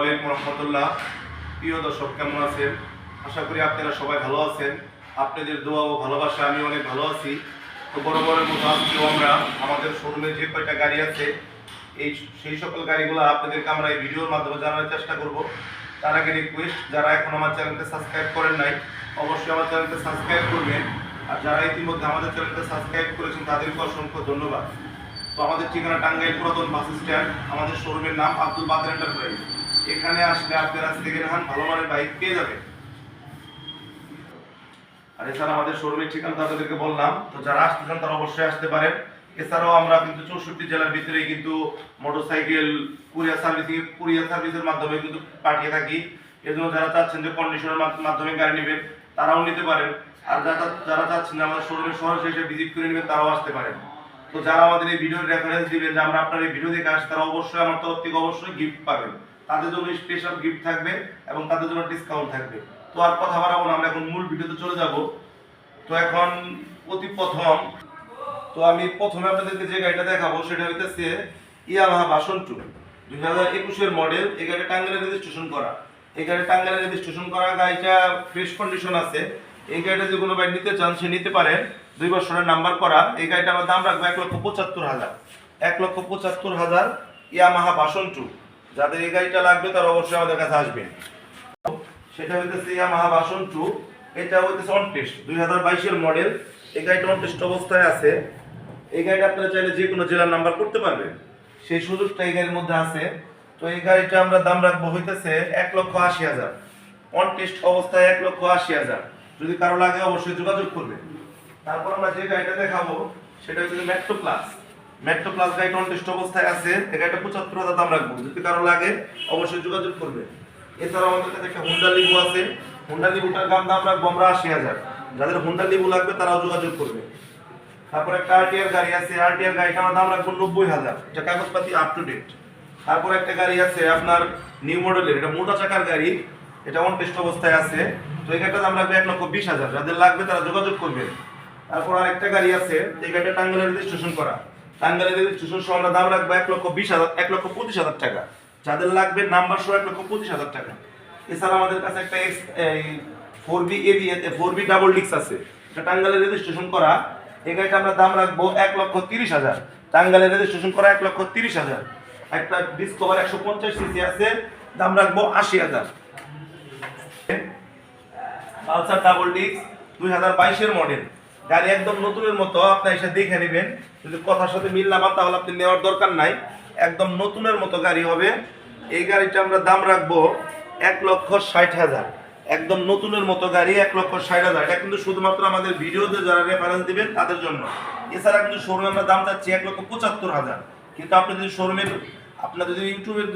আলাইকুম রহমতুল্লাহ। প্রিয় দর্শক, কেমন আছেন? আশা করি আপনারা সবাই ভালো আছেন। আপনাদের দোয়া ও ভালোবাসা, আমি অনেক ভালো আছি। তো বড় বড় মতো আজকেও আমরা আমাদের শোরুমে যে কয়টা গাড়ি আছে, এই সেই সকল গাড়িগুলো আপনাদেরকে আমরা এই ভিডিওর মাধ্যমে জানার চেষ্টা করব। তার আগে রিকোয়েস্ট যারা এখন আমার চ্যানেলকে সাবস্ক্রাইব করেন নাই, অবশ্যই আমার চ্যানেলকে সাবস্ক্রাইব করবেন। আর যারা ইতিমধ্যে আমাদের চ্যানেলকে সাবস্ক্রাইব করেছেন, তাদেরকে অসংখ্য ধন্যবাদ। তো আমাদের ঠিকানা টাঙ্গাইল পুরাতন বাস স্ট্যান্ড, আমাদের শোরুমের নাম আব্দুল বাদের এন্টারপ্রাইজ। এখানে আসলে আপনারা সেকেন্ড হ্যান্ড ভালো মানের বাইক পেয়ে যাবেন আর এছাড়া আমাদের শোরুমের ঠিকানা তো আপনাদেরকে বললাম, তো যারা আসতে চান তারা অবশ্যই আসতে পারেন। এছাড়াও আমরা কিন্তু চৌষট্টি জেলার ভিতরে কিন্তু মোটরসাইকেল কুরিয়ার সার্ভিসিং কুরিয়ার সার্ভিসের মাধ্যমে কিন্তু পাঠিয়ে থাকি। এর জন্য যারা চাচ্ছেন যে কন্ডিশনের মাধ্যমে গাড়ি নেবেন, তারাও নিতে পারেন। আর যারা যারা চাচ্ছেন আমাদের শোরুমে সরাসরি এসে ভিজিট করে নেবেন, তারাও আসতে পারেন। তো যারা আমাদের এই ভিডিওর রেফারেন্স দিবেন, যে আমরা আপনার এই ভিডিও দেখে আসি তারা অবশ্যই আমার তরফ থেকে অবশ্যই গিফট পাবেন। তাদের জন্য স্পেশাল গিফট থাকবে এবং তাদের জন্য ডিসকাউন্ট থাকবে। তো আর কথা বাড়াবো না, আমরা এখন মূল ভিডিওতে চলে যাব। তো এখন অতি প্রথম, তো আমি প্রথমে আপনাদেরকে যে গাড়িটা দেখাবো, সেটা হইতেছে ইয়ামাহা বাসন টু। দুই হাজার একুশের মডেল এই গাড়িটা টাঙ্গাইলে রেজিস্ট্রেশন করা। এই গাড়ি টাঙ্গাইলে রেজিস্ট্রেশন করা গাড়িটা ফ্রেশ কন্ডিশন আছে। এই গাড়িটা যে কোনো বাইক নিতে চান, সে নিতে পারেন। দুই বছরের নাম্বার করা। এই গাড়িটা আমার দাম রাখব এক লক্ষ পঁচাত্তর হাজার। এক লক্ষ পঁচাত্তর হাজার ইয়ামাহা বাসন টু। যাদের এই গাড়িটা লাগবে তারা অবশ্যই আমাদের কাছে আসবেন সেটা হইতেছে ইয়ামাহা বাসন টু, এটা হইতেছে অন টেস্ট দুই হাজার বাইশের মডেল এই গাড়িটা অন টেস্ট অবস্থায় আছে। এই গাড়িটা আপনারা চাইলে যে কোনো জেলার নাম্বার করতে পারবেন। সেই সুযোগটা এই গাড়ির মধ্যে আছে। তো এই গাড়িটা আমরা দাম রাখব হইতেছে এক লক্ষ আশি হাজার। অন টেস্ট অবস্থায় এক লক্ষ আশি হাজার। যদি কারও লাগে অবশ্যই যোগাযোগ করবে তারপর আমরা যে গাড়িটা দেখাবো, সেটা হচ্ছে Metro Plus Metro Plus on অবস্থায় আছে এই গাড়িটা পঁচাত্তর হাজার দাম রাখব। যদি কারও লাগে, অবশ্যই যোগাযোগ করবে। এছাড়াও আমাদের কাছে একটা হুন্ডা লিবু আছে। হুন্ডা লিবুটার দাম দাম রাখব আমরা আশি হাজার। যাদের হুন্ডা লিবু লাগবে, তারাও যোগাযোগ করবে। তারপর একটা আরটিআর গাড়ি আছে। আরটিআর গাড়িটা আমার দাম রাখব নব্বই হাজার। এটা কাগজপাতি আপ টু ডেট তারপর একটা গাড়ি আছে আপনার নিউ মডেলের এটা মোটা চাকার গাড়ি। এটা অন অবস্থায় আছে। তো এই গাড়িটার দাম রাখবে এক লক্ষ বিশ হাজার। যাদের লাগবে, তারা যোগাযোগ করবে। তারপর আরেকটা গাড়ি আছে। এই গাড়িটা টাঙ্গাইলে রেজিস্ট্রেশন করা। টাঙ্গাইলে রেজিস্ট্রেশন সহ আমরা দাম রাখব এক লক্ষ বিশ হাজার, এক লক্ষ পঁচিশ হাজার টাকা। যাদের লাগবে নাম্বার সহ এক লক্ষ পঁচিশ হাজার টাকা। এছাড়া আমাদের কাছে একটা এক্স ফোর বি এ ফোর বি ডাবল ডিক্স আছে। এটা টাঙ্গাইলে রেজিস্ট্রেশন করা। এই গাড়িটা আমরা দাম রাখব এক লক্ষ তিরিশ হাজার। টাঙ্গাইলে রেজিস্ট্রেশন করা এক লক্ষ তিরিশ হাজার। একটা ডিসকভার একশো পঞ্চাশ সিসি আছে। দাম রাখব আশি হাজার। পালসার ডাবল ডিক্স দুই হাজার বাইশের মডেল গাড়ি একদম নতুনের মতো আপনি এসে দেখে নেবেন। যদি কথার সাথে মিল না পান, তাহলে আপনি নেওয়ার দরকার নাই। একদম নতুনের মতো গাড়ি হবে। এই গাড়িটা আমরা দাম রাখব এক লক্ষ ষাট হাজার। একদম নতুনের মতো গাড়ি, এক লক্ষ ষাট হাজার। এটা কিন্তু শুধুমাত্র আমাদের ভিডিওতে যারা রেফারেন্স দিবেন, তাদের জন্য। এছাড়া কিন্তু শোরুমে আমরা দাম চাচ্ছি এক লক্ষ পঁচাত্তর হাজার। কিন্তু আপনি যদি শোরুমের আপনার যদি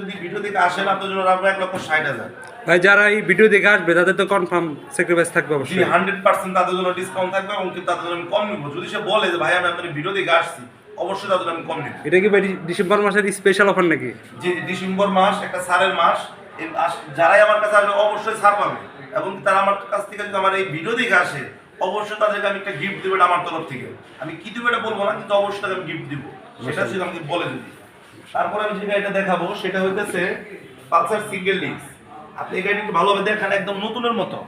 যদি ভিডিও দেখে আসেন আপনার জন্য রাখব এক লক্ষ ষাট হাজার। ভাই যারা এই ভিডিও দেখে আসবে তাদের তো কনফার্ম স্যাক্রিফাইস থাকবে অবশ্যই। হান্ড্রেড পার্সেন্ট তাদের জন্য ডিসকাউন্ট থাকবে এবং তাদের জন্য আমি কম নিবো। যদি সে বলে যে ভাই আমি আপনার ভিডিও দেখে আসছি অবশ্যই তাদের আমি কম নিবো। এটা কি ভাই ডিসেম্বর মাসের স্পেশাল অফার নাকি? ডিসেম্বর মাস একটা সারের মাস। যারাই আমার কাছে আসবে অবশ্যই ছাড় পাবে। এবং তারা আমার কাছ থেকে যদি আমার এই ভিডিও দেখে আসে অবশ্যই তাদেরকে আমি একটা গিফট দেবো এটা আমার তরফ থেকে। আমি কি দেবো এটা বলব না কিন্তু অবশ্যই তাকে আমি গিফট দিব। সেটা ছিল আমাকে বলে দিবি তারপর আমি যে গাড়িটা দেখাবো সেটা হইতেছে পালসার সিঙ্গেল ডিস্ক আপনি এই গাড়িটা একটু ভালোভাবে দেখেন একদম নতুনের মতো।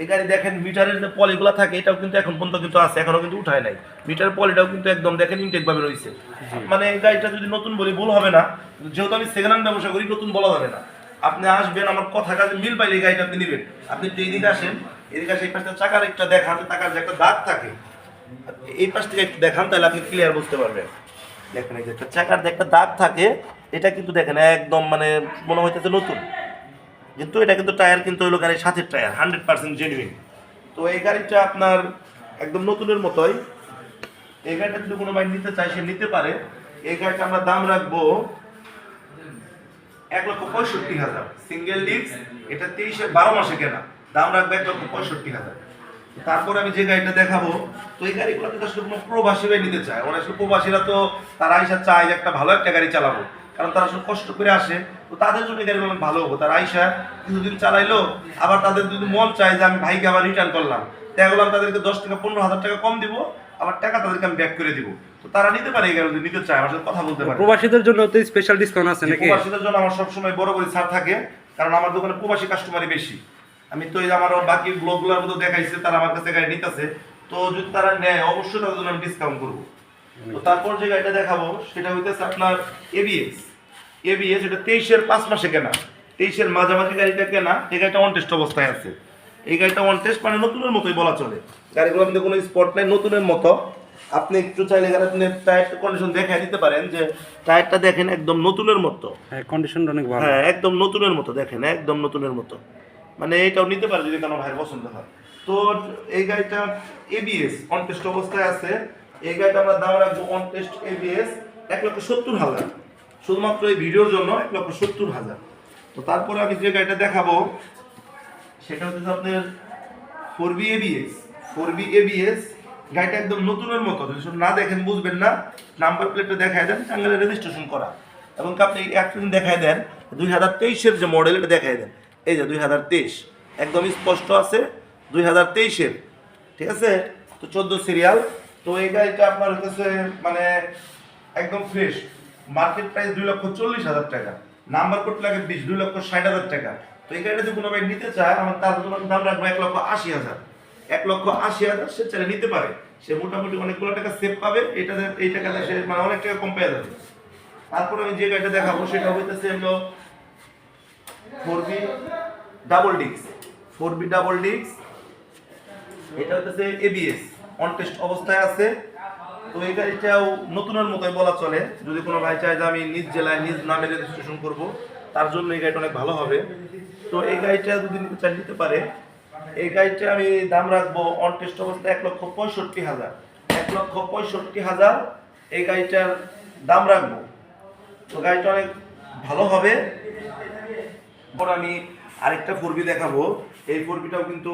এই গাড়ি দেখেন মিটারের যে পলিগুলো থাকে এটাও কিন্তু এখন পর্যন্ত কিন্তু আছে এখনও কিন্তু উঠায় নাই। মিটারের পলিটাও কিন্তু একদম দেখেন ইনটেক ভাবে রয়েছে মানে এই গাড়িটা যদি নতুন বলি ভুল হবে না যেহেতু আমি সেকেন্ড হ্যান্ড ব্যবসা করি নতুন বলা যাবে না। আপনি আসবেন আমার কথা কাজে মিল পাইলে এই গাড়িটা আপনি নেবেন। আপনি যদি এইদিকে আসেন এদিকে আসে এই পাশটা চাকার একটা দেখান চাকার যে একটা দাগ থাকে এই পাশ থেকে একটু দেখান তাহলে আপনি ক্লিয়ার বুঝতে পারবেন। দেখেন যে একটা চাকার যে একটা দাগ থাকে, এটা কিন্তু দেখেন একদম মানে মনে হইতেছে নতুন। কিন্তু এটা কিন্তু টায়ার কিন্তু হলো গাড়ির সাথে টায়ার হান্ড্রেড পার্সেন্ট জেনুইন তো এই গাড়িটা আপনার একদম নতুনের মতোই। এই গাড়িটা যদি কোনো বাইক নিতে চায়, সে নিতে পারে। এই গাড়িটা আমরা দাম রাখব এক লক্ষ পঁয়ষট্টি হাজার। সিঙ্গেল ডিস্ক এটা তেইশে বারো মাসে কেনা। দাম রাখবে এক লক্ষ পঁয়ষট্টি হাজার। তারপর আমি যে গাড়িটা দেখাবো তো এই গাড়িগুলো কিন্তু আসলে কোনো প্রবাসীরাই নিতে চায়। ওরা আসলে প্রবাসীরা তো তারা আইসা চায় যে একটা ভালো একটা গাড়ি চালাবো। কারণ তারা আসলে কষ্ট করে আসে। তো তাদের জন্য গাড়িগুলো অনেক ভালো হব। তারা আইসা কিছুদিন চালাইলো আবার তাদের যদি মন চায় যে আমি ভাইকে আবার রিটার্ন করলাম দেখা গেলো তাদেরকে দশ টাকা পনেরো হাজার টাকা কম দিব আবার টাকা তাদেরকে আমি ব্যাক করে দিব। তো তারা নিতে পারে এই গাড়ি যদি নিতে চায় আমার সাথে কথা বলতে পারে। প্রবাসীদের জন্য তো স্পেশাল ডিসকাউন্ট আছে নাকি? প্রবাসীদের জন্য আমার সবসময় বড় বড় ছাড় থাকে কারণ আমার দোকানে প্রবাসী কাস্টমারই বেশি। আমি তো আমার বাকি ব্লগগুলোর মধ্যে দেখাইছে তারা আমার কাছে গাড়ি নিতেছে। তো যদি তারা নেয় অবশ্যই তাদের জন্য আমি ডিসকাউন্ট করব। তো তারপর যে গাড়িটা দেখাবো সেটা হইতেছে আপনার এবিএস এবিএস এটা তেইশের পাঁচ মাসে কেনা। তেইশের মাঝামাঝি গাড়িটা কেনা এই গাড়িটা অন টেস্ট অবস্থায় আছে। এই গাড়িটা অন টেস্ট মানে নতুনের মতোই বলা চলে। গাড়িগুলোর মধ্যে কোনো স্পট নাই নতুনের মতো। আপনি একটু চাইলে গাড়ি আপনি টায়ার কন্ডিশন দেখাই দিতে পারেন যে টায়ারটা দেখেন একদম নতুনের মতো। হ্যাঁ কন্ডিশনটা অনেক ভালো। হ্যাঁ একদম নতুনের মতো দেখেন একদম নতুনের মতো। মানে এটাও নিতে পারে যদি কোনো ভাইয়ের পছন্দ হয়। তো এই গাড়িটা এবিএস অন টেস্ট অবস্থায় আছে। এই গাড়িটা আমরা দাম রাখব অন টেস্ট এবিএস এক লক্ষ সত্তর হাজার। শুধুমাত্র এই ভিডিওর জন্য এক লক্ষ সত্তর হাজার। তো তারপরে আমি যে গাড়িটা দেখাবো, সেটা হচ্ছে আপনার four B ABS four B ABS গাড়িটা একদম নতুনের মতো। না দেখেন, বুঝবেন না। নাম্বার প্লেটটা দেখায় দেন টাঙ্গালে রেজিস্ট্রেশন করা। এবং আপনি একদিন দেখায় দেন, দুই হাজার তেইশের যে মডেল এটা দেখায় দেন। এই যে দুই হাজার তেইশ, একদম স্পষ্ট আছে দুই হাজার তেইশের, ঠিক আছে? তো চোদ্দ সিরিয়াল তো এই গাড়িটা আপনার হচ্ছে মানে একদম ফ্রেশ মার্কেট প্রাইস দুই লক্ষ চল্লিশ হাজার টাকা নাম্বার কোড লাগে বিশ, দুই লক্ষ ষাট হাজার টাকা। তো এই গাড়িটা যদি কোনো ভাই নিতে চায়, আমার তার দাম রাখব এক লক্ষ আশি হাজার। এক লক্ষ আশি হাজার সে চাইলে নিতে পারে। সে মোটামুটি অনেকগুলো টাকা সেভ পাবে এটা এই টাকাতে সে মানে অনেক টাকা কম পেয়ে যাবে। তারপরে আমি যে গাড়িটা দেখাবো, সেটা হইতেছে হলো four B double dix four B double dix এটা হচ্ছে এবিএস অন টেস্ট অবস্থায় আছে। তো এই গাড়িটাও নতুনের মতোই বলা চলে। যদি কোনো ভাই চায় যে আমি নিজ জেলায় নিজ নামে রেজিস্ট্রেশন করব, তার জন্য এই গাড়িটা অনেক ভালো হবে। তো এই গাড়িটা যদি চায় নিতে পারে। এই গাড়িটা আমি দাম রাখব অন টেস্ট অবস্থায় এক লক্ষ পঁয়ষট্টি হাজার। এক লক্ষ পঁয়ষট্টি হাজার এই গাড়িটার দাম রাখব। তো গাড়িটা অনেক ভালো হবে। পর আমি আরেকটা ফোরবি দেখাবো। এই ফোরবিটাও কিন্তু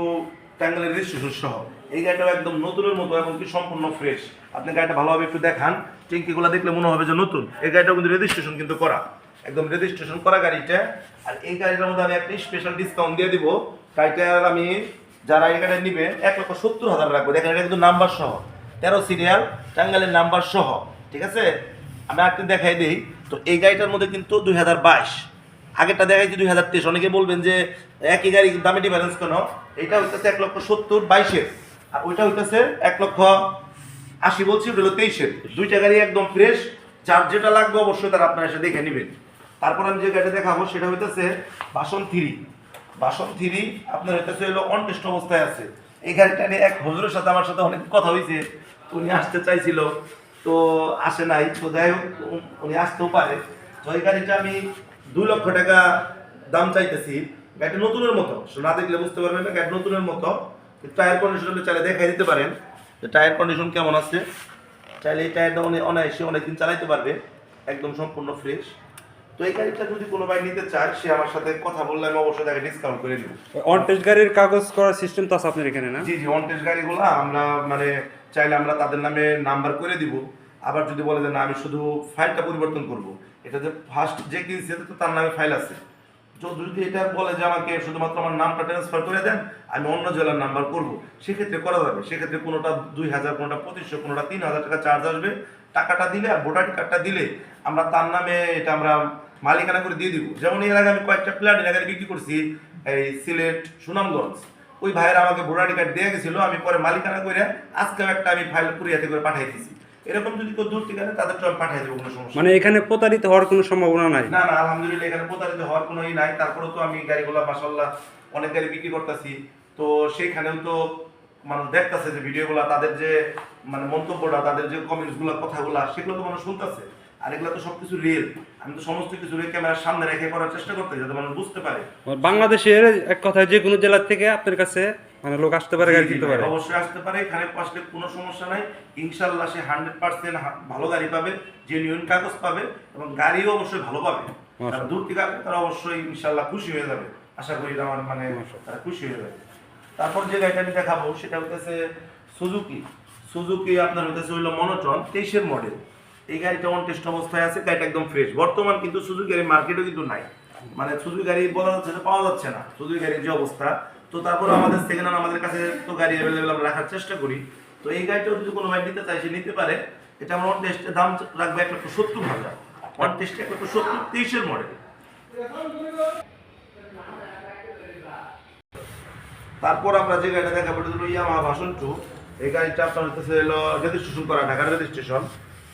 টাঙ্গালের রেজিস্ট্রেশন সহ। এই গাড়িটাও একদম নতুনের মতো এবং কি সম্পূর্ণ ফ্রেশ আপনি গাড়িটা ভালোভাবে একটু দেখান, টিঙ্কিগুলো দেখলে মনে হবে যে নতুন। এই গাড়িটাও কিন্তু রেজিস্ট্রেশন কিন্তু করা। একদম রেজিস্ট্রেশন করা গাড়িটা। আর এই গাড়িটার মধ্যে আমি একটা স্পেশাল ডিসকাউন্ট দিয়ে দিব। গাড়িটার আমি যারা এই গাড়ি নিবে এক লক্ষ সত্তর হাজার রাখব দেখেন এটা কিন্তু নাম্বার সহ। তেরো সিরিয়াল টাঙ্গালের নাম্বার সহ। ঠিক আছে? আমি আরেকটা দেখাই দিই। তো এই গাড়িটার মধ্যে কিন্তু দুই হাজার বাইশ। আগেরটা দেখাইছি দুই হাজার তেইশ। অনেকে বলবেন যে একই গাড়ি দামে ডিফারেন্স কেন? এটা হইতেছে এক লক্ষ সত্তর বাইশের। আর ওইটা হইতেছে এক লক্ষ আশি বলছি ওটা হলো তেইশের। দুইটা গাড়ি একদম ফ্রেশ যার যেটা লাগবে অবশ্যই তারা আপনারা এসে দেখে নেবেন। তারপর আমি যে গাড়িটা দেখাবো, সেটা হইতেছে বাসন থ্রি। বাসন থ্রি আপনার হইতেছে হলো অন টেস্ট অবস্থায় আছে। এই গাড়িটা নিয়ে এক হজুরের সাথে আমার সাথে অনেক কথা হয়েছে উনি আসতে চাইছিল, তো আসে নাই। তো যাই হোক, উনি আসতেও পারে। তো এই গাড়িটা আমি দুই লক্ষ টাকা দাম চাইতেছি। গাড়িটা নতুনের মতো। না দেখলে বুঝতে পারবেন না গাড়ি নতুনের মতো। টায়ার কন্ডিশন চাইলে দেখাই দিতে পারেন যে টায়ার কন্ডিশন কেমন আছে। চাইলে এই টায়ারটা অনেক অনায়াসে অনেকদিন চালাইতে পারবে একদম সম্পূর্ণ ফ্রেশ তো এই গাড়িটা যদি কোনো ভাই নিতে চায় সে আমার সাথে কথা বললে আমি অবশ্যই তাকে ডিসকাউন্ট করে দিব অন টেস্ট গাড়ির কাগজ করার সিস্টেম তো আছে আপনার এখানে না? জি জি অনটেস্ট গাড়িগুলো আমরা মানে চাইলে আমরা তাদের নামে নাম্বার করে দিব। আবার যদি বলে যে না আমি শুধু ফাইলটা পরিবর্তন করব। এটা যে ফার্স্ট যে কিনছে তো তার নামে ফাইল আছে। যদি এটা বলে যে আমাকে শুধুমাত্র আমার নামটা ট্রান্সফার করে দেন, আমি অন্য জেলার নাম্বার করব। সেক্ষেত্রে করা যাবে। সেক্ষেত্রে কোনোটা দুই হাজার, কোনোটা পঁচিশশো কোনোটা তিন হাজার টাকা চার্জ আসবে। টাকাটা দিলে আর ভোটার কার্ডটা দিলে আমরা তার নামে এটা আমরা মালিকানা করে দিয়ে দিব। যেমন এর আগে আমি কয়েকটা প্ল্যাট গাড়ি বিক্রি করছি, এই সিলেট, সুনামগঞ্জ। ওই ভাইয়ের আমাকে ভোটার কার্ড দিয়ে গেছিল, আমি পরে মালিকানা করে আজকে একটা আমি ফাইল কুরিয়াতে করে পাঠিয়ে দিয়েছি এরকম যদি কেউ দূর থেকে তাদেরকে আমি পাঠাই দেবো কোনো সমস্যা মানে এখানে প্রতারিত হওয়ার কোনো সম্ভাবনা নাই? না না আলহামদুলিল্লাহ এখানে প্রতারিত হওয়ার কোনো ই নাই। তারপরে তো আমি গাড়িগুলো মাসাল্লাহ অনেক গাড়ি বিক্রি করতেছি। তো সেইখানেও তো মানুষ দেখতেছে যে ভিডিওগুলো তাদের যে মানে মন্তব্যটা তাদের যে কমেন্টসগুলো কথাগুলো সেগুলো তো মানুষ শুনতেছে। আর এগুলো তো সবকিছু রিয়েল আমি তো সমস্ত কিছু ক্যামেরার সামনে রেখে করার চেষ্টা করতে যাতে মানুষ বুঝতে পারে। বাংলাদেশের এক কথায় যে কোনো জেলার থেকে আপনার কাছে মানে লোক আসতে পারে গাড়ি কিনতে পারে। অবশ্যই আসতে পারে এখানে আসলে কোনো সমস্যা নাই। ইনশাল্লাহ সে হান্ড্রেড পার্সেন্ট ভালো গাড়ি পাবে জেনুইন কাগজ পাবে এবং গাড়িও অবশ্যই ভালো পাবে। যারা দূর থেকে আসবে তারা অবশ্যই ইনশাল্লাহ খুশি হয়ে যাবে। আশা করি আমার মানে তারা খুশি হয়ে যাবে। তারপর যে গাড়িটা আমি দেখাবো সেটা হচ্ছে সুজুকি সুজুকি আপনার হইতেছে হইল মনোটন তেইশের মডেল এই গাড়িটা অন টেস্ট অবস্থায় আছে গাড়িটা একদম ফ্রেশ বর্তমান কিন্তু সুজুকি গাড়ি মার্কেটও কিন্তু নাই। মানে সুজুকি গাড়ি বলা যাচ্ছে যে পাওয়া যাচ্ছে না। সুজুকি গাড়ির যে অবস্থা তো তারপর আমাদের সেকেন্ড আমাদের কাছে তো গাড়ি অ্যাভেলেবেল আমরা রাখার চেষ্টা করি। তো এই গাড়িটাও যদি কোনো ভাই নিতে চাই সে নিতে পারে। এটা আমার অন টেস্টের দাম রাখবে এক লক্ষ সত্তর হাজার। অন টেস্টে এক লক্ষ সত্তর তেইশের মডেল তারপর আমরা যে গাড়িটা দেখাবো, এটা হলো ইয়ামাহা ভাষণ টু এই গাড়িটা আপনার হচ্ছে হলো রেজিস্ট্রেশন করা ঢাকার রেজিস্ট্রেশন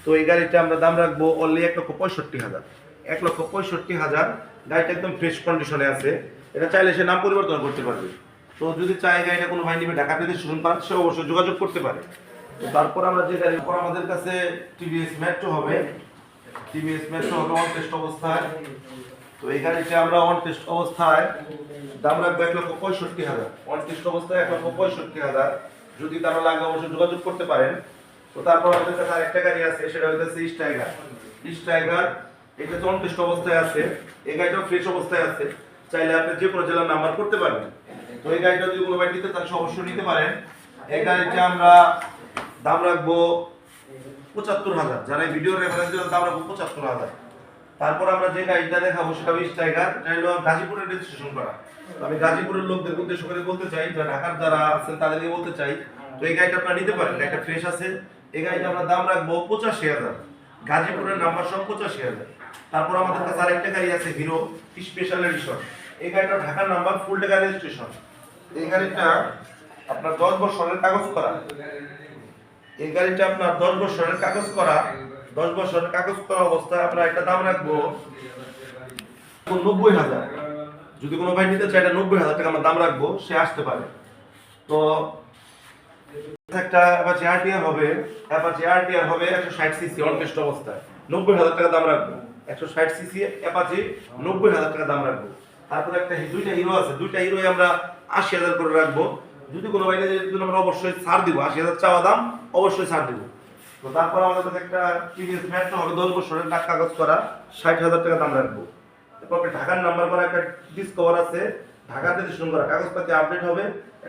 তো এই গাড়িটা আমরা দাম রাখব অনলি এক লক্ষ পঁয়ষট্টি হাজার। এক লক্ষ পঁয়ষট্টি হাজার। গাড়িটা একদম ফ্রেশ কন্ডিশনে আছে। এটা চাইলে সে নাম পরিবর্তন করতে পারবে। তো যদি চায় গাড়িটা কোনো ভাই নিবে ঢাকা রেজিস্ট্রেশন করার সে অবশ্যই যোগাযোগ করতে পারে। তো তারপর আমরা যে গাড়ির পর আমাদের কাছে টিভিএস মেট্রো হবে, টিভিএস মেট্রো হবে অন টেস্ট অবস্থায়। তো এই গাড়িটা আমরা অন টেস্ট অবস্থায়, দাম রাখব এক লক্ষ পঁয়ষট্টি হাজার। অন টেস্ট অবস্থায় এক লক্ষ পঁয়ষট্টি হাজার। যদি কারও লাগে, অবশ্যই যোগাযোগ করতে পারেন। তো তারপর আমাদের কাছে আরেকটা গাড়ি আছে, সেটা হচ্ছে ইস্ট টাইগার ইস্ট এটা তো অন টেস্ট অবস্থায় আছে, এই গাড়িটাও ফ্রেশ অবস্থায় আছে। চাইলে আপনি যে কোনো জেলার নাম্বার করতে পারবেন। তো এই গাড়িটা যদি কোনো নিতে চান সে অবশ্যই নিতে পারেন। এই গাড়িটা আমরা দাম রাখব পঁচাত্তর হাজার। যারা এই ভিডিও রেফারেন্স দেবেন, দাম রাখব পঁচাত্তর হাজার। তারপর আমরা যে গাড়িটা দেখাবো সেটা বিশ টাইগার এটা হলো গাজীপুরের রেজিস্ট্রেশন করা। আমি গাজীপুরের লোকদের উদ্দেশ্য করে বলতে চাই, যারা ঢাকার যারা আছেন তাদেরকে বলতে চাই, তো এই গাড়িটা আপনারা নিতে পারেন গাড়িটা ফ্রেশ আছে। এই গাড়িটা আমরা দাম রাখব পঁচাশি হাজার। গাজীপুরের নাম্বার সব পঁচাশি হাজার। তারপর আমাদের কাছে আরেকটা গাড়ি আছে হিরো স্পেশাল এডিশন এই গাড়িটা ঢাকার নাম্বার ফুল টাকা রেজিস্ট্রেশন এই গাড়িটা আপনার দশ বছরের কাগজ করা। এই গাড়িটা আপনার দশ বছরের কাগজ করা। দশ বছরের কাগজ করা অবস্থায় আমরা একটা দাম রাখব নব্বই হাজার। যদি কোনো ভাই নিতে চায় এটা নব্বই হাজার টাকা আমরা দাম রাখব, সে আসতে পারে। তো একটা অ্যাপাচি আরটিআর হবে। অ্যাপাচি আরটিআর হবে একশো ষাট সিসি অনটেস্ট অবস্থায়। নব্বই হাজার টাকা দাম রাখব। একশো ষাট সিসি অ্যাপাচি, নব্বই হাজার টাকা দাম রাখব। তারপরে একটা দুইটা হিরো আছে। দুইটা হিরোই আমরা আশি হাজার করে রাখব। যদি কোনো বাইরে যদি আমরা অবশ্যই ছাড় দিব। আশি হাজার চাওয়া দাম, অবশ্যই ছাড় দিব। তো তারপর আমাদের কাছে একটা টিভিএস মেট্রো হবে, দশ বছরের ডাক কাগজ করা, ষাট হাজার টাকা দাম রাখব। একটা ঢাকার নাম্বার করা একটা ডিসকভার আছে। ঢাকাতে রেজিস্ট্রেশন করা। কাগজপাতি আপডেট হবে।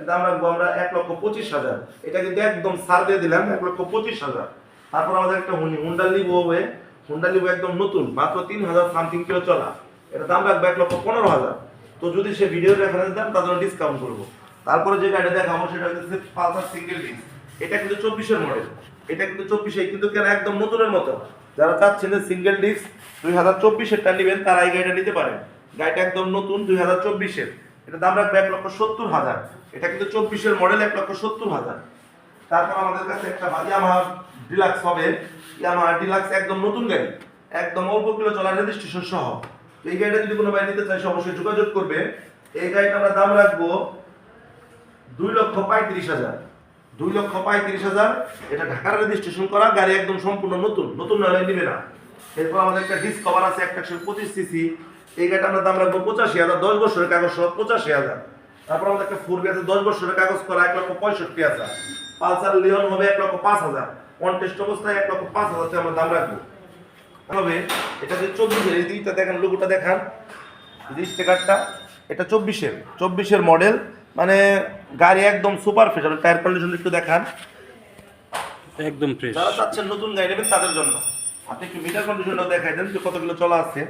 দাম রাখব আমরা এক লক্ষ পঁচিশ হাজার। এটা কিন্তু একদম সার দিয়ে দিলাম, এক লক্ষ পঁচিশ হাজার। তারপর আমাদের একটা হুন্ডা লিভো হবে। হুন্ডা লিভো একদম নতুন, মাত্র তিন হাজার সামথিং কিলো চলা। এটা দাম রাখব এক লক্ষ পনেরো হাজার। তো যদি সে ভিডিও রেফারেন্স দেন জন্য ডিসকাউন্ট করব। তারপরে যে গাড়িটা দেখাবো, সেটা হচ্ছে পালসার সিঙ্গেল ডিস্ক এটা কিন্তু চব্বিশের মডেল এটা কিন্তু চব্বিশে কিন্তু কেন একদম নতুনের মতো। যারা চাচ্ছেন যে সিঙ্গেল ডিস্ক দুই হাজার চব্বিশেরটা নেবেন, তারা এই গাড়িটা নিতে পারেন। গাড়িটা একদম নতুন, দুই হাজার চব্বিশের। এটা দাম রাখবে এক লক্ষ সত্তর হাজার। এটা কিন্তু চব্বিশের মডেল এক লক্ষ সত্তর হাজার। তারপর আমাদের কাছে একটা ইয়ামাহা ডিলাক্স হবে। ইয়ামাহা ডিলাক্স একদম নতুন গাড়ি। একদম অল্প কিলো চলার রেজিস্ট্রেশন সহ। এই গাড়িটা যদি কোনো ভাই নিতে চাই সে অবশ্যই যোগাযোগ করবে। এই গাড়িটা আমরা দাম রাখব দুই লক্ষ পঁয়ত্রিশ হাজার। দুই লক্ষ পঁয়ত্রিশ হাজার। এটা ঢাকার রেজিস্ট্রেশন করা, গাড়ি একদম সম্পূর্ণ নতুন। নতুন না নিবে না। এরপর আমাদের একটা ডিসকভার আছে, একটা একশো পঁচিশ সিসি এই গাড়িটা আমরা দাম রাখব পঁচাশি হাজার, দশ বছরের কাগজ সহ পঁচাশি হাজার। তারপর আমাদের একটা ফোর আছে, দশ বছরের কাগজ করা, এক লক্ষ পঁয়ষট্টি হাজার। পালসার লিওন হবে এক লক্ষ পাঁচ হাজার। কন্টেস্ট অবস্থায় এক লক্ষ পাঁচ হাজার টাকা আমরা দাম রাখব। হবে এটা যে চব্বিশের এই দুইটা দেখেন লোগোটা দেখান। স্টিকারটা এটা চব্বিশের। চব্বিশের মডেল মানে গাড়ি একদম সুপার ফ্রেশ আপনি টায়ার কন্ডিশন একটু দেখান। একদম ফ্রেশ যারা চাচ্ছেন নতুন গাড়ি নেবেন তাদের জন্য। আপনি একটু মিটার কন্ডিশনটাও দেখাই দেন যে কতগুলো চলা আছে।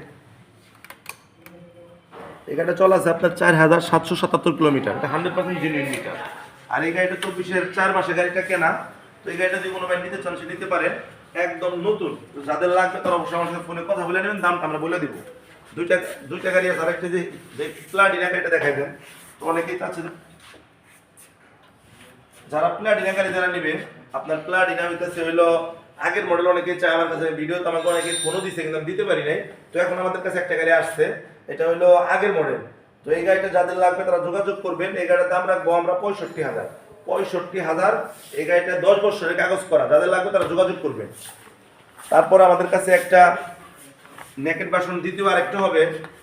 এই গাড়িটা চলা আছে আপনার চার হাজার সাতশো সাতাত্তর কিলোমিটার। এটা হান্ড্রেড পার্সেন্ট জেনুইন মিটার আর এই গাড়িটা চব্বিশের চার মাসে গাড়িটা কেনা। তো এই গাড়িটা যদি কোনো ভাই নিতে চান, সে নিতে পারে। একদম নতুন। যাদের লাগবে তারা অবশ্যই আমার সাথে ফোনে কথা বলে নেবেন, দামটা আমরা বলে দিব। দুইটা দুইটা গাড়ি আছে, আরেকটা যে যে প্লাটিনা গাড়িটা দেখাই দেন। তো অনেকেই চাচ্ছে যারা প্লাটিনা গাড়ি যারা নেবে আপনার প্লাটিনা হইতেছে হইল, আগের মডেল অনেকেই চায়, আমার কাছে ভিডিও তো আমাকে অনেকে ফোনও দিছে, কিন্তু দিতে পারি নাই। তো এখন আমাদের কাছে একটা গাড়ি আসছে, এটা হইল আগের মডেল তো এই গাড়িটা যাদের লাগবে তারা যোগাযোগ করবেন, এই গাড়ির দাম রাখব আমরা পঁয়ষট্টি হাজার। পঁয়ষট্টি হাজার এই গাড়িটা দশ বছরের কাগজ করা, যাদের লাগবে তারা যোগাযোগ করবেন তারপর আমাদের কাছে একটা নেকেট বাসন দ্বিতীয় আরেকটা হবে,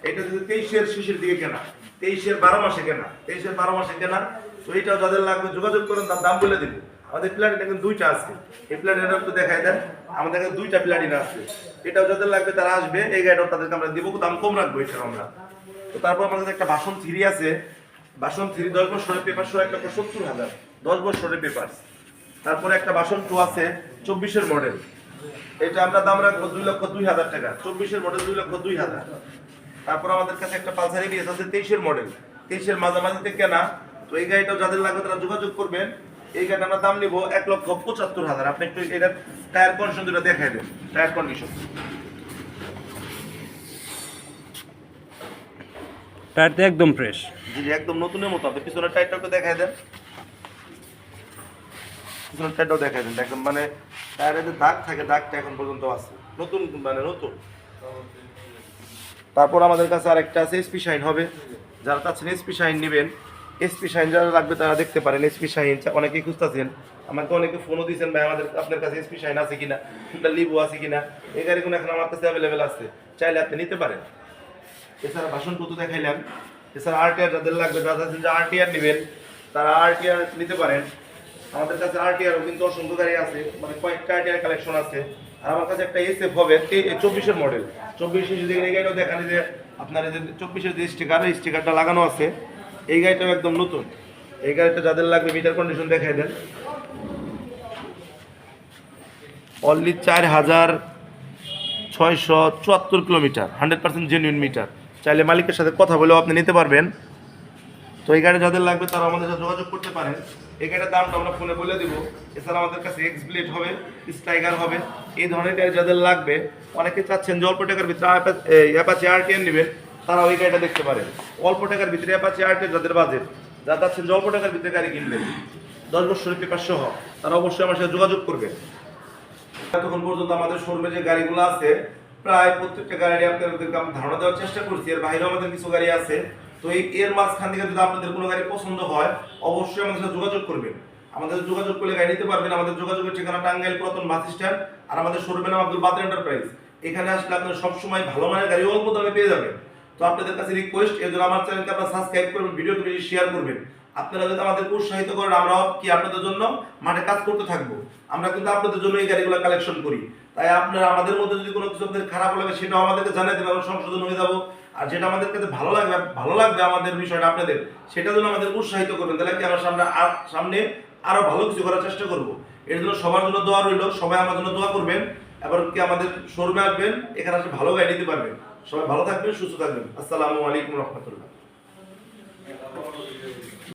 এটা যদি তেইশের শেষের দিকে কেনা, তেইশের বারো মাসে কেনা, তেইশের বারো মাসে কেনা, তো এইটাও যাদের লাগবে যোগাযোগ করেন, তার দাম বলে দেবো। আমাদের প্ল্যাটিনা কিন্তু দুইটা আছে, এই প্ল্যাটিনা একটু দেখাই দেন, আমাদের কাছে দুইটা প্ল্যাটিনা আছে। এটাও যাদের লাগবে তারা আসবে, এই গাড়িটাও তাদেরকে আমরা দেবো, দাম কম রাখব এটা আমরা। তো তারপর আমাদের একটা বাসন থ্রি আছে বাসন থ্রি দশ বছরের পেপার সহ এক লক্ষ সত্তর হাজার। দশ বছরের পেপার তারপরে একটা বাসন টু আছে চব্বিশের মডেল এটা আমরা দাম রাখব দুই লক্ষ দুই হাজার টাকা। চব্বিশের মডেল দুই লক্ষ দুই হাজার। তারপর আমাদের কাছে একটা পালসার এবিএস আছে তেইশের মডেল তেইশের মাঝামাঝিতে কেনা। তো এই গাড়িটাও যাদের লাগবে তারা যোগাযোগ করবেন। এই গাড়িটা আমরা দাম নিবো এক লক্ষ পঁচাত্তর হাজার। আপনি একটু এটার টায়ার কন্ডিশন দুটো দেখাই দেন। টায়ার কন্ডিশন টায়ার তো একদম ফ্রেশ জি জি একদম নতুনের মতো। আপনি পিছনের টায়ারটা একটু দেখাই দেন। পিছনের টায়ারটাও দেখাই দেন। একদম মানে টায়ারে যে দাগ থাকে, দাগটা এখন পর্যন্ত আছে। নতুন মানে নতুন। তারপর আমাদের কাছে আরেকটা আছে এসপি শাইন হবে। যারা চাচ্ছেন এসপি শাইন নেবেন এসপি শাইন যারা লাগবে তারা দেখতে পারেন এসপি শাইন অনেকেই খুঁজতেছেন, আমাকে অনেকে ফোনও দিয়েছেন, ভাই, আমাদের, আপনার কাছে এসপি শাইন আছে কিনা? লিবু আছে কিনা? এই গাড়িগুলো এখন আমার কাছে অ্যাভেলেবেল আছে। চাইলে আপনি নিতে পারেন। এছাড়া ভাষণ কত দেখাইলাম। এছাড়া আরটিআর যাদের লাগবে, যারা আরটিআর নেবেন, তারা আরটিআর নিতে পারেন। আমাদের কাছে আরটিআরও কিন্তু অসংখ্য গাড়ি আছে মানে কয়েকটা আরটিআর কালেকশন আছে। আর আমার কাছে একটা এসএফ হবে চব্বিশের মডেল চব্বিশে যদি এই গাড়িটাও দেখান যে আপনার যে চব্বিশের যে স্টিকার এই স্টিকারটা লাগানো আছে, এই গাড়িটাও একদম নতুন। এই গাড়িটা যাদের লাগবে মিটার কন্ডিশন দেখাই দেন। অনলি চার হাজার ছয়শো চুয়াত্তর kilometre, hundred percent genuine meter চাইলে মালিকের সাথে কথা বলেও আপনি নিতে পারবেন। তো এই গাড়ি যাদের লাগবে তারা আমাদের সাথে যোগাযোগ করতে পারেন। এই গাড়ির দামটা আমরা ফোনে বলে দিব। এছাড়া আমাদের কাছে এক্স ব্লেড হবে স্ট্রাইগার হবে, এই ধরনের গাড়ি যাদের লাগবে, অনেকে চাচ্ছেন যে অল্প টাকার ভিতরে অ্যাপাচি আরটিএন নেবেন তারা ওই গাড়িটা দেখতে পারেন। অল্প টাকার ভিতরে অ্যাপাচি আরটিএন যাদের বাজেট যারা চাচ্ছেন যে অল্প টাকার ভিতরে গাড়ি কিনবেন, দশ বছরের পেপার সহ তারা অবশ্যই আমার সাথে যোগাযোগ করবেন এতক্ষণ পর্যন্ত আমাদের শোরুমে যে গাড়িগুলো আছে, প্রায় প্রত্যেকটা গাড়ি আপনাদেরকে আমি ধারণা দেওয়ার চেষ্টা করছি, এর বাইরেও আমাদের কিছু গাড়ি আছে। তো এই এর মাঝখান থেকে যদি আপনাদের কোনো গাড়ি পছন্দ হয়, অবশ্যই আমাদের সাথে যোগাযোগ করবেন। আমাদের যোগাযোগ করলে গাড়ি নিতে পারবেন। আমাদের যোগাযোগের ঠিকানা টাঙ্গাইল পুরাতন বাস স্ট্যান্ড আর আমাদের শোরুমের নাম আব্দুল বাদ এন্টারপ্রাইজ। এখানে আসলে আপনারা সবসময় ভালো মানের গাড়ি অল্প দামে পেয়ে যাবেন। তো আপনাদের কাছে রিকোয়েস্ট এর জন্য আমার চ্যানেলকে আপনারা সাবস্ক্রাইব করবেন ভিডিওকে বেশি শেয়ার করবেন। আপনারা যদি আমাদের উৎসাহিত করেন, আমরাও কি আপনাদের জন্য মাঠে কাজ করতে থাকব? আমরা কিন্তু আপনাদের জন্য এই গাড়িগুলো কালেকশন করি। তাই আপনারা আমাদের মধ্যে যদি কোনো কিছু আপনাদের খারাপ লাগে, সেটাও আমাদেরকে দেবেন, আমরা সংশোধন হয়ে যাব। আর যেটা আমাদের কাছে ভালো লাগবে ভালো লাগবে আমাদের বিষয়টা আপনাদের সেটা জন্য আমাদের উৎসাহিত করবেন, তাহলে কি আমরা সামনে আর, সামনে আরও ভালো কিছু করার চেষ্টা করব। এর জন্য সবার জন্য দোয়া রইল, সবাই আমার জন্য দোয়া করবেন এবার কি আমাদের শোরুমে আসবেন, এখানে আসলে ভালো গাড়ি দিতে পারবেন। সবাই ভালো থাকবেন, সুস্থ থাকবেন। আসসালামু আলাইকুম রহমতুল্লাহ।